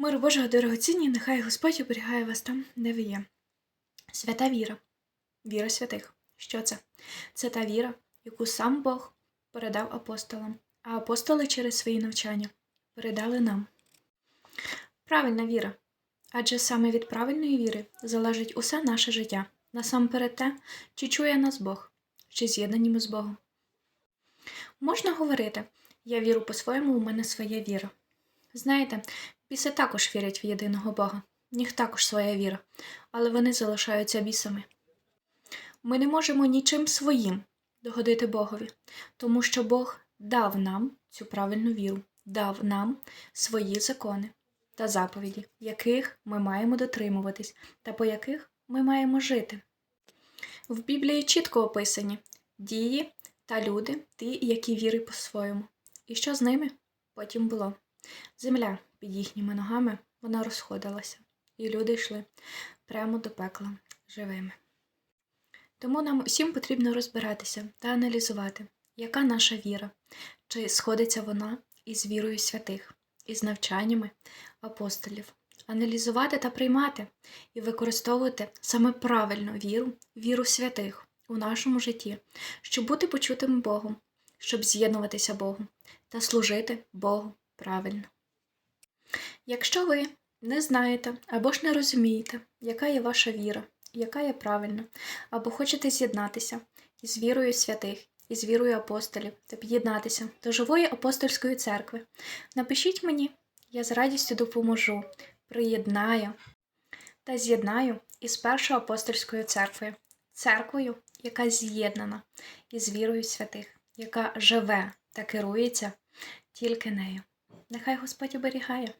Миру Божого дорогоцінні, нехай Господь оберігає вас там, де ви є. Свята віра, віра святих. Що це? Це та віра, яку сам Бог передав апостолам, а апостоли через свої навчання передали нам. Правильна віра. Адже саме від правильної віри залежить усе наше життя. Насамперед те, чи чує нас Бог, чи з'єднані ми з Богом. Можна говорити, я віру по-своєму, у мене своя віра. Знаєте, біси також вірять в єдиного Бога. В них також своя віра, але вони залишаються бісами. Ми не можемо нічим своїм догодити Богові, тому що Бог дав нам цю правильну віру, дав нам свої закони та заповіді, яких ми маємо дотримуватись та по яких ми маємо жити. В Біблії чітко описані дії та люди, ті, які віри по-своєму. І що з ними потім було? Земля під їхніми ногами вона розходилася, і люди йшли прямо до пекла живими. Тому нам усім потрібно розбиратися та аналізувати, яка наша віра, чи сходиться вона із вірою святих, із навчаннями апостолів, аналізувати та приймати і використовувати саме правильну віру, віру святих у нашому житті, щоб бути почутим Богом, щоб з'єднуватися Богу та служити Богу правильно. Якщо ви не знаєте або ж не розумієте, яка є ваша віра, яка є правильна, або хочете з'єднатися із вірою святих, із вірою апостолів та під'єднатися до живої апостольської церкви, напишіть мені, я з радістю допоможу, приєднаю та з'єднаю із першою апостольською церквою, церквою, яка з'єднана із вірою святих, яка живе та керується тільки нею. Нехай Господь оберігає.